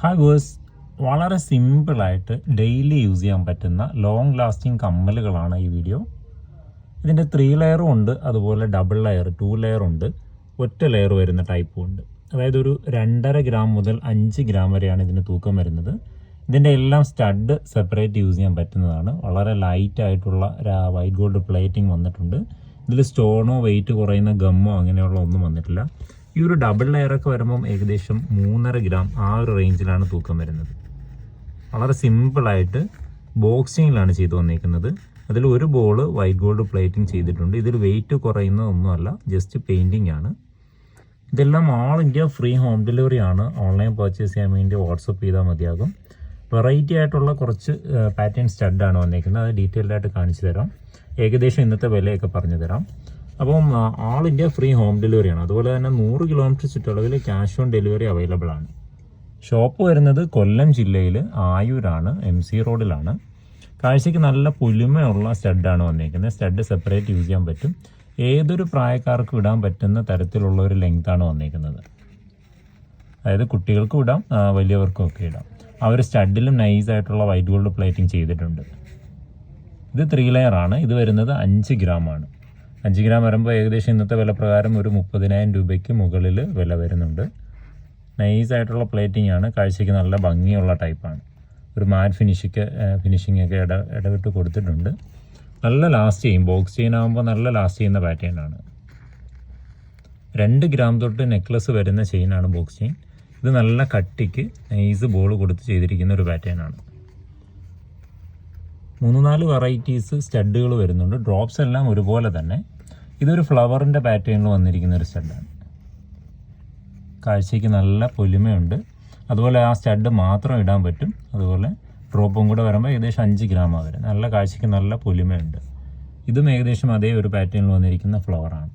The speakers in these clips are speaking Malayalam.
ഹായ് വേഴ്സ് വളരെ സിമ്പിളായിട്ട് ഡെയിലി യൂസ് ചെയ്യാൻ പറ്റുന്ന ലോങ് ലാസ്റ്റിംഗ് കമ്മലുകളാണ് ഈ വീഡിയോ ഇതിന്റെ ത്രീ ലെയറും ഉണ്ട് അതുപോലെ ഡബിൾ ലെയർ ടു ലെയർ ഉണ്ട് ഒറ്റ ലെയർ വരുന്ന ടൈപ്പും ഉണ്ട്. അതായത് ഒരു രണ്ടര ഗ്രാം മുതൽ അഞ്ച് ഗ്രാം വരെയാണ് ഇതിന് തൂക്കം വരുന്നത്. ഇതിന്റെ എല്ലാം സ്റ്റഡ് സെപ്പറേറ്റ് യൂസ് ചെയ്യാൻ പറ്റുന്നതാണ്. വളരെ ലൈറ്റ് ആയിട്ടുള്ള വൈറ്റ് ഗോൾഡ് പ്ലേറ്റിംഗ് വന്നിട്ടുണ്ട്. ഇതിൽ സ്റ്റോണോ വെയിറ്റ് കുറയുന്ന ഗമ്മോ അങ്ങനെയുള്ള ഒന്നും വന്നിട്ടില്ല. ഈ ഒരു ഡബിൾ ഒക്കെ വരുമ്പം ഏകദേശം മൂന്നര ഗ്രാം ആ ഒരു റേഞ്ചിലാണ് തൂക്കം വരുന്നത്. വളരെ സിമ്പിളായിട്ട് ബോക്സിങ്ങിലാണ് ചെയ്തു വന്നിരിക്കുന്നത് അതിൽ ഒരു ബോൾ വൈറ്റ് ഗോൾഡ് പ്ലേറ്റിംഗ് ചെയ്തിട്ടുണ്ട്. ഇതിൽ വെയിറ്റ് കുറയുന്ന ഒന്നുമല്ല ജസ്റ്റ് പെയിന്റിംഗ് ആണ്. ഇതെല്ലാം all India free home delivery ആണ്. ഓൺലൈൻ പർച്ചേസ് ചെയ്യാൻ വേണ്ടി വാട്സപ്പ് ചെയ്താൽ മതിയാകും. വെറൈറ്റി ആയിട്ടുള്ള കുറച്ച് പാറ്റേൺ സ്റ്റഡ് ആണ് വന്നിരിക്കുന്നത് അത് ഡീറ്റെയിൽഡായിട്ട് കാണിച്ചു തരാം. ഏകദേശം ഇന്നത്തെ വിലയൊക്കെ പറഞ്ഞു തരാം. അപ്പം all India free home delivery ആണ്. അതുപോലെ തന്നെ നൂറ് കിലോമീറ്റർ ചുറ്റളവിൽ ക്യാഷ് ഓൺ ഡെലിവറി അവൈലബിൾ ആണ്. ഷോപ്പ് വരുന്നത് കൊല്ലം ജില്ലയിൽ ആയൂരാണ് എം സി റോഡിലാണ്. കാഴ്ചയ്ക്ക് നല്ല പുലിമയുള്ള സ്റ്റഡാണ് വന്നിരിക്കുന്നത്. സ്റ്റഡ് സെപ്പറേറ്റ് യൂസ് ചെയ്യാൻ പറ്റും. ഏതൊരു പ്രായക്കാർക്കും ഇടാൻ പറ്റുന്ന തരത്തിലുള്ള ഒരു ലെങ്താണ് വന്നിരിക്കുന്നത്. അതായത് കുട്ടികൾക്കും ഇടാം വലിയവർക്കും ഒക്കെ ഇടാം. ആ ഒരു സ്റ്റഡിലും നൈസ് ആയിട്ടുള്ള വൈറ്റ് ഗോൾഡ് പ്ലേറ്റിംഗ് ചെയ്തിട്ടുണ്ട്. ഇത് ത്രീ ലെയർ ആണ്. ഇത് വരുന്നത് അഞ്ച് ഗ്രാം ആണ്. അഞ്ച് ഗ്രാം വരുമ്പോൾ ഏകദേശം ഇന്നത്തെ വില പ്രകാരം ഒരു മുപ്പതിനായിരം രൂപയ്ക്ക് മുകളിൽ വില വരുന്നുണ്ട്. നൈസായിട്ടുള്ള പ്ലേറ്റിംഗ് ആണ്. കാഴ്ചയ്ക്ക് നല്ല ഭംഗിയുള്ള ടൈപ്പാണ് ഒരു മാറ്റ് ഫിനിഷിക്ക് ഫിനിഷിംഗ് ഒക്കെ ഇട ഇടവിട്ട് കൊടുത്തിട്ടുണ്ട്. നല്ല ലാസ്റ്റ് ചെയ്യും. ബോക്സ് ചെയിൻ ആകുമ്പോൾ നല്ല ലാസ്റ്റ് ചെയ്യുന്ന പാറ്റേൺ ആണ്. രണ്ട് ഗ്രാം തൊട്ട് നെക്ലസ് വരുന്ന ചെയിനാണ് ബോക്സ് ചെയിൻ ഇത് നല്ല കട്ടിക്ക് നൈസ് ബോൾ കൊടുത്ത് ചെയ്തിരിക്കുന്ന ഒരു പാറ്റേൺ ആണ്. മൂന്ന് നാല് വെറൈറ്റീസ് സ്റ്റഡുകൾ വരുന്നുണ്ട്. ഡ്രോപ്സ് എല്ലാം ഒരുപോലെ തന്നെ. ഇതൊരു ഫ്ലവറിന്റെ പാറ്റേണിൽ വന്നിരിക്കുന്ന ഒരു സ്റ്റഡാണ് കാഴ്ചയ്ക്ക് നല്ല പൊലിമയുണ്ട്. അതുപോലെ ആ സ്റ്റഡ് മാത്രം ഇടാൻ പറ്റും. അതുപോലെ ഡ്രോപ്പും കൂടെ വരുമ്പോൾ ഏകദേശം അഞ്ച് ഗ്രാമാണ് വരും. നല്ല കാഴ്ചയ്ക്ക് നല്ല പൊലിമയുണ്ട്. ഇതും ഏകദേശം അതേ ഒരു പാറ്റേണിൽ വന്നിരിക്കുന്ന ഫ്ലവറാണ്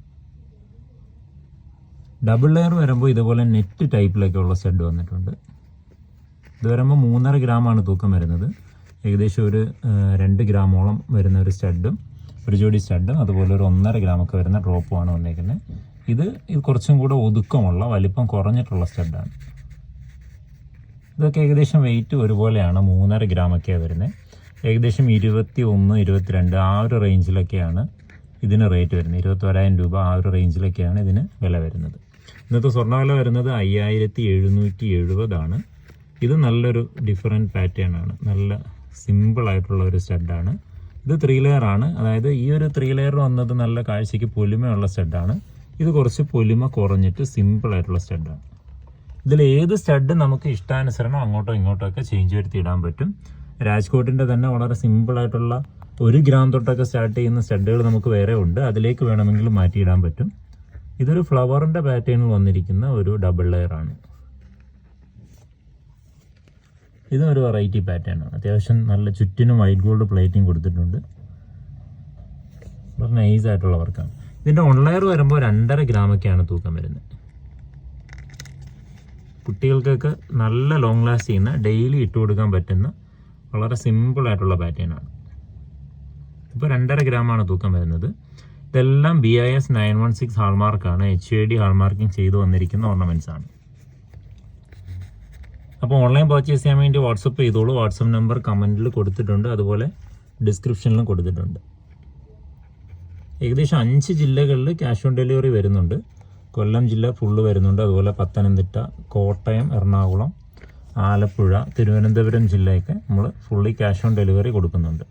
ഡബിൾ ലെയർ വരുമ്പോൾ ഇതുപോലെ നെറ്റ് ടൈപ്പിലൊക്കെ ഉള്ള സ്റ്റഡ് വന്നിട്ടുണ്ട്. ഇത് വരുമ്പോൾ മൂന്നര ഗ്രാമാണ് തൂക്കം വരുന്നത്. ഏകദേശം ഒരു രണ്ട് ഗ്രാമോളം വരുന്ന ഒരു സ്റ്റഡും ഒരു ജോഡി സ്റ്റഡും അതുപോലെ ഒരു ഒന്നര ഗ്രാമൊക്കെ വരുന്ന ഡ്രോപ്പുമാണ് വന്നേക്കുന്നത് ഇത് ഇത് കുറച്ചും കൂടെ ഒതുക്കമുള്ള വലിപ്പം കുറഞ്ഞിട്ടുള്ള സ്റ്റഡാണ്. ഇതൊക്കെ ഏകദേശം വെയിറ്റ് ഒരുപോലെയാണ് മൂന്നര ഗ്രാമൊക്കെയാണ് വരുന്നത് ഏകദേശം ഇരുപത്തി ഒന്ന് ഇരുപത്തിരണ്ട് ആ ഒരു റേഞ്ചിലൊക്കെയാണ് ഇതിന് റേറ്റ് വരുന്നത് ഇരുപത്തോരായിരം രൂപ ആ ഒരു റേഞ്ചിലൊക്കെയാണ് ഇതിന് വില വരുന്നത്. ഇന്നത്തെ സ്വർണവില വരുന്നത് അയ്യായിരത്തി എഴുന്നൂറ്റി എഴുപതാണ്. ഇത് നല്ലൊരു ഡിഫറെന്റ് പാറ്റേൺ ആണ്. നല്ല സിമ്പിൾ ആയിട്ടുള്ള ഒരു സ്റ്റഡാണ്. ഇത് ത്രീ ലെയർ ആണ്. അതായത് ഈ ഒരു ത്രീ ലെയർ വന്നത് നല്ല കാഴ്ചയ്ക്ക് പൊലിമയുള്ള സ്റ്റഡാണ്. ഇത് കുറച്ച് പൊലിമ കുറഞ്ഞിട്ട് സിമ്പിൾ ആയിട്ടുള്ള സ്റ്റഡാണ്. ഇതിൽ ഏത് സ്റ്റഡ് നമുക്ക് ഇഷ്ടാനുസരണം അങ്ങോട്ടോ ഇങ്ങോട്ടോ ഒക്കെ ചേഞ്ച് വരുത്തി ഇടാൻ പറ്റും. രാജ്കോട്ടിന്റെ തന്നെ വളരെ സിമ്പിൾ ആയിട്ടുള്ള ഒരു ഗ്രാം തൊട്ടൊക്കെ സ്റ്റാർട്ട് ചെയ്യുന്ന സ്റ്റഡുകൾ നമുക്ക് വേറെ ഉണ്ട്. അതിലേക്ക് വേണമെങ്കിൽ മാറ്റിയിടാൻ പറ്റും. ഇതൊരു ഫ്ലവറിന്റെ പാറ്റേണിൽ വന്നിരിക്കുന്ന ഒരു ഡബിൾ ലെയർ ആണ്. ഇതും ഒരു വെറൈറ്റി പാറ്റേൺ ആണ്. അത്യാവശ്യം നല്ല ചുറ്റിനും വൈറ്റ് ഗോൾഡ് പ്ലേറ്റിംഗ് കൊടുത്തിട്ടുണ്ട്. വളരെ നൈസ് ആയിട്ടുള്ള വർക്കാണ് ഇതിന്റെ ഓൺ ലെയർ വരുമ്പോൾ രണ്ടര ഗ്രാമൊക്കെയാണ് തൂക്കം വരുന്നത്. കുട്ടികൾക്കൊക്കെ നല്ല ലോങ് ലാസ്റ്റ് ചെയ്യുന്ന ഡെയിലി ഇട്ട് കൊടുക്കാൻ പറ്റുന്ന വളരെ സിമ്പിൾ ആയിട്ടുള്ള പാറ്റേൺ ആണ്. ഇപ്പോൾ രണ്ടര ഗ്രാമാണ് തൂക്കം വരുന്നത്. ഇതെല്ലാം B I S nine one six ഹാൾമാർക്കാണ് H I D ഹാൾമാർക്കിംഗ് ചെയ്തു വന്നിരിക്കുന്ന ഓർണമെന്റ്സ് ആണ്. അപ്പോൾ ഓൺലൈൻ പർച്ചേസ് ചെയ്യാൻ വേണ്ടി വാട്സപ്പ് ചെയ്തോളൂ. വാട്സപ്പ് നമ്പർ കമന്റിൽ കൊടുത്തിട്ടുണ്ട്. അതുപോലെ ഡിസ്ക്രിപ്ഷനിലും കൊടുത്തിട്ടുണ്ട്. ഏകദേശം അഞ്ച് ജില്ലകളിൽ ക്യാഷ് ഓൺ ഡെലിവറി വരുന്നുണ്ട്. കൊല്ലം ജില്ല ഫുള്ള് വരുന്നുണ്ട്. അതുപോലെ പത്തനംതിട്ട കോട്ടയം എറണാകുളം ആലപ്പുഴ തിരുവനന്തപുരം ജില്ലയൊക്കെ നമ്മൾ ഫുള്ളി ക്യാഷ് ഓൺ ഡെലിവറി കൊടുക്കുന്നുണ്ട്.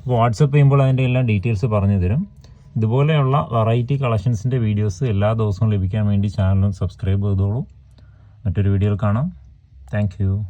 അപ്പോൾ വാട്സപ്പ് ചെയ്യുമ്പോൾ അതിന്റെ എല്ലാ ഡീറ്റെയിൽസ് പറഞ്ഞു തരും. ഇതുപോലെയുള്ള വെറൈറ്റി കളക്ഷൻസിന്റെ വീഡിയോസ് എല്ലാ ദിവസവും ലഭിക്കാൻ വേണ്ടി ചാനലും സബ്സ്ക്രൈബ് ചെയ്തോളൂ. മറ്റൊരു വീഡിയോയിൽ കാണാം. Thank you.